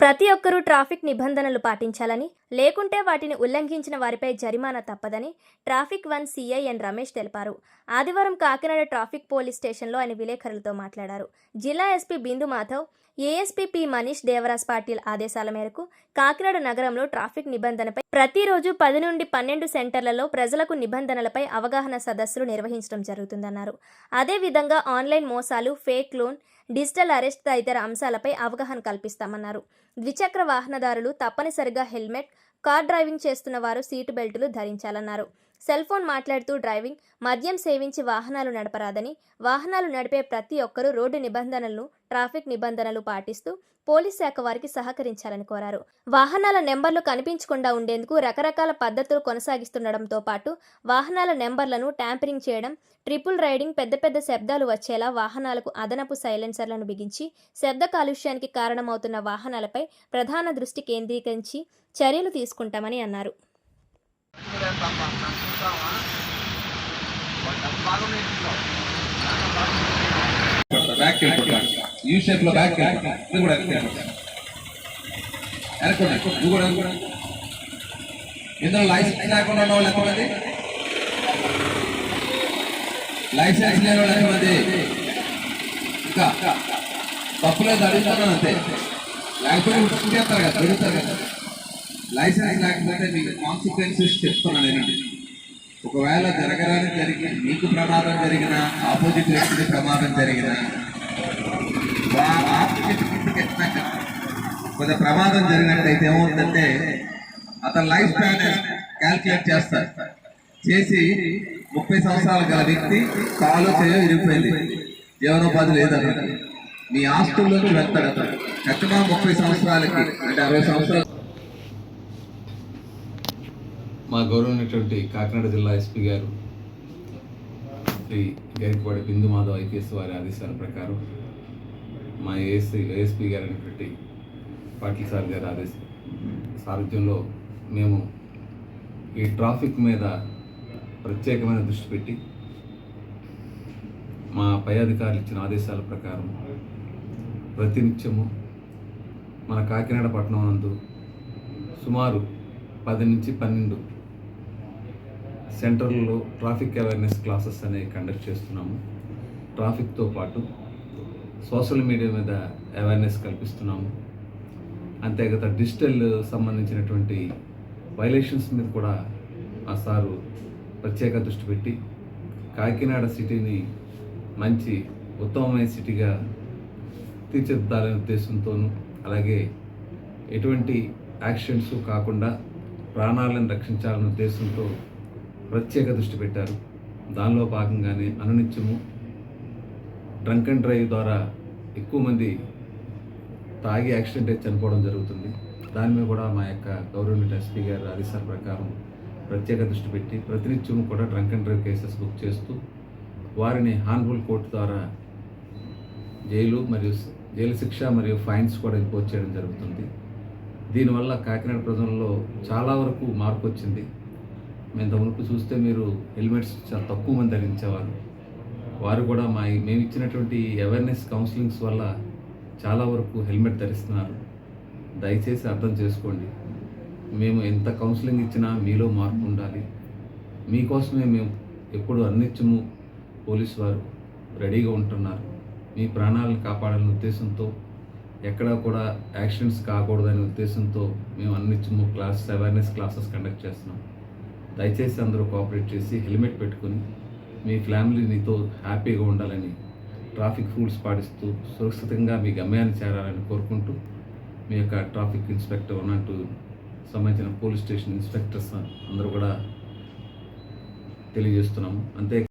ప్రతి ఒక్కరూ ట్రాఫిక్ నిబంధనలు పాటించాలని లేకుంటే వాటిని ఉల్లంఘించిన వారిపై జరిమానా తప్పదని traffic one CI N Ramesh తెలిపారు. ఆదివారం కాకినాడ ట్రాఫిక్ పోలీస్ స్టేషన్లో ఆయన విలేకరులతో మాట్లాడారు. జిల్లా ఎస్పీ బిందు మాధవ్ ఏఎస్పీపీ మనీష్ దేవరాజ్ పాటిల్ ఆదేశాల మేరకు కాకినాడ నగరంలో ట్రాఫిక్ నిబంధనపై ప్రతిరోజు పది నుండి పన్నెండు సెంటర్లలో ప్రజలకు నిబంధనలపై అవగాహన సదస్సులు నిర్వహించడం జరుగుతుందన్నారు. అదేవిధంగా ఆన్లైన్ మోసాలు ఫేక్ లోన్ డిజిటల్ అరెస్ట్ తదితర అంశాలపై అవగాహన కల్పిస్తామన్నారు. ద్విచక్ర వాహనదారులు తప్పనిసరిగా హెల్మెట్ కార్ డ్రైవింగ్ చేస్తున్న వారు సీటు బెల్టులు ధరించాలన్నారు. సెల్ ఫోన్ మాట్లాడుతూ డ్రైవింగ్ మద్యం సేవించి వాహనాలు నడపరాదని వాహనాలు నడిపే ప్రతి ఒక్కరూ రోడ్డు నిబంధనలను ట్రాఫిక్ నిబంధనలు పాటిస్తూ పోలీస్ శాఖ వారికి సహకరించాలని కోరారు. వాహనాల నెంబర్లు కనిపించకుండా ఉండేందుకు రకరకాల పద్ధతులు కొనసాగిస్తుండడంతో పాటు వాహనాల నెంబర్లను ట్యాంపరింగ్ చేయడం ట్రిపుల్ రైడింగ్ పెద్ద పెద్ద శబ్దాలు వచ్చేలా వాహనాలకు అదనపు సైలెన్సర్లను బిగించి శబ్ద కాలుష్యానికి కారణమవుతున్న వాహనాలపై ప్రధాన దృష్టి కేంద్రీకరించి చర్యలు తీసుకుంటామని అన్నారు. బ్యాక్ యూ షేప్లో బ్యాక్ కూడా వెళ్ళిపోతాడు నువ్వు కూడా ఇందులో లైసెన్స్ లేకుండా ఉన్న వాళ్ళు ఎంతమంది లైసెన్స్ లేని వాళ్ళు ఎంతమంది ఇంకా తప్పులేదు అడుగుతున్నాను అంతే. లేకపోతే కదా అడుగుతారు కదా. లైసెన్స్ లేకపోతే మీకు కాన్సిక్వెన్సెస్ చెప్తున్నాను నేనండి ఒకవేళ జరగరాని జరిగి మీకు ప్రమాదం జరిగిన ఆపోజిట్ వ్యక్తికి ప్రమాదం జరిగిన కొంత ప్రమాదం జరిగినట్టయితే ఏమవుతుందంటే అతని లైఫ్ స్పాన్ క్యాల్కులేట్ చేస్తారు. చేసి ముప్పై సంవత్సరాలు గల వ్యక్తి కాలు చేయ ఇరిగిపోయింది జీవనోపాధి లేదన్నమాట మీ ఆస్తుల్లోకి వెళ్తాడు అతను ఖచ్చితంగా ముప్పై సంవత్సరాలకి అంటే అరవై సంవత్సరాలు మా గౌరవమైనటువంటి కాకినాడ జిల్లా ఎస్పీ గారు శ్రీ గరికపాటి బిందు మాధవ్ ఐపీఎస్ వారి ఆదేశాల ప్రకారం మా ఏఎస్సీ ఏఎస్పీ గారు అనేటువంటి పాటిల్ సార్ గారి ఆదేశ సారథ్యంలో మేము ఈ ట్రాఫిక్ మీద ప్రత్యేకమైన దృష్టి పెట్టి మా పై అధికారులు ఇచ్చిన ఆదేశాల ప్రకారం ప్రతినిత్యము మన కాకినాడ పట్టణం నందు సుమారు పది నుంచి పన్నెండు సెంటర్లో ట్రాఫిక్ అవేర్నెస్ క్లాసెస్ అనేవి కండక్ట్ చేస్తున్నాము. ట్రాఫిక్తో పాటు సోషల్ మీడియా మీద అవేర్నెస్ కల్పిస్తున్నాము. అంతేకాక డిజిటల్ సంబంధించినటువంటి వైలేషన్స్ మీద కూడా ఆ సారు ప్రత్యేక దృష్టి పెట్టి కాకినాడ సిటీని మంచి ఉత్తమమైన సిటీగా తీర్చిదిద్దాలనే ఉద్దేశంతోనూ అలాగే ఎటువంటి యాక్సిడెంట్స్ కాకుండా ప్రాణాలను రక్షించాలనే ఉద్దేశంతో ప్రత్యేక దృష్టి పెట్టారు. దానిలో భాగంగానే అనునిత్యము డ్రంక్ అండ్ డ్రైవ్ ద్వారా ఎక్కువ మంది తాగి యాక్సిడెంట్ అయి చనిపోవడం జరుగుతుంది. దాని మీద కూడా మా యొక్క గవర్నమెంట్ ఎస్పీ గారు ఆదేశాల ప్రకారం ప్రత్యేక దృష్టి పెట్టి ప్రతినిత్యం కూడా drunk and drive cases book చేస్తూ వారిని హాన్బుల్ కోర్టు ద్వారా జైలు మరియు జైలు శిక్ష మరియు ఫైన్స్ కూడా ఇంపోజ్ చేయడం జరుగుతుంది. దీనివల్ల కాకినాడ ప్రజల్లో చాలా వరకు మార్పు వచ్చింది. ఇంతవరకు చూస్తే మీరు హెల్మెట్స్ చాలా తక్కువ మంది ధరించేవారు వారు కూడా మా మేము ఇచ్చినటువంటి అవేర్నెస్ కౌన్సిలింగ్స్ వల్ల చాలా వరకు హెల్మెట్ ధరిస్తున్నారు. దయచేసి అర్థం చేసుకోండి. మేము ఎంత కౌన్సిలింగ్ ఇచ్చినా మీలో మార్పు ఉండాలి. మీకోసమే మేము ఎప్పుడు అందించము. పోలీసు వారు రెడీగా ఉంటున్నారు. మీ ప్రాణాలను కాపాడాలనే ఉద్దేశంతో ఎక్కడా కూడా యాక్సిడెంట్స్ కాకూడదనే ఉద్దేశంతో మేము అన్నిత్యము క్లాస్ అవేర్నెస్ క్లాసెస్ కండక్ట్ చేస్తున్నాం. దయచేసి అందరూ కోఆపరేట్ చేసి హెల్మెట్ పెట్టుకుని మీ ఫ్యామిలీ నీతో హ్యాపీగా ఉండాలని ట్రాఫిక్ రూల్స్ పాటిస్తూ సురక్షితంగా మీ గమ్యాన్ని చేరాలని కోరుకుంటూ మీ యొక్క ట్రాఫిక్ ఇన్స్పెక్టర్ ఉన్నట్టు సంబంధించిన పోలీస్ స్టేషన్ ఇన్స్పెక్టర్స్ అందరూ కూడా తెలియజేస్తున్నాము. అంతే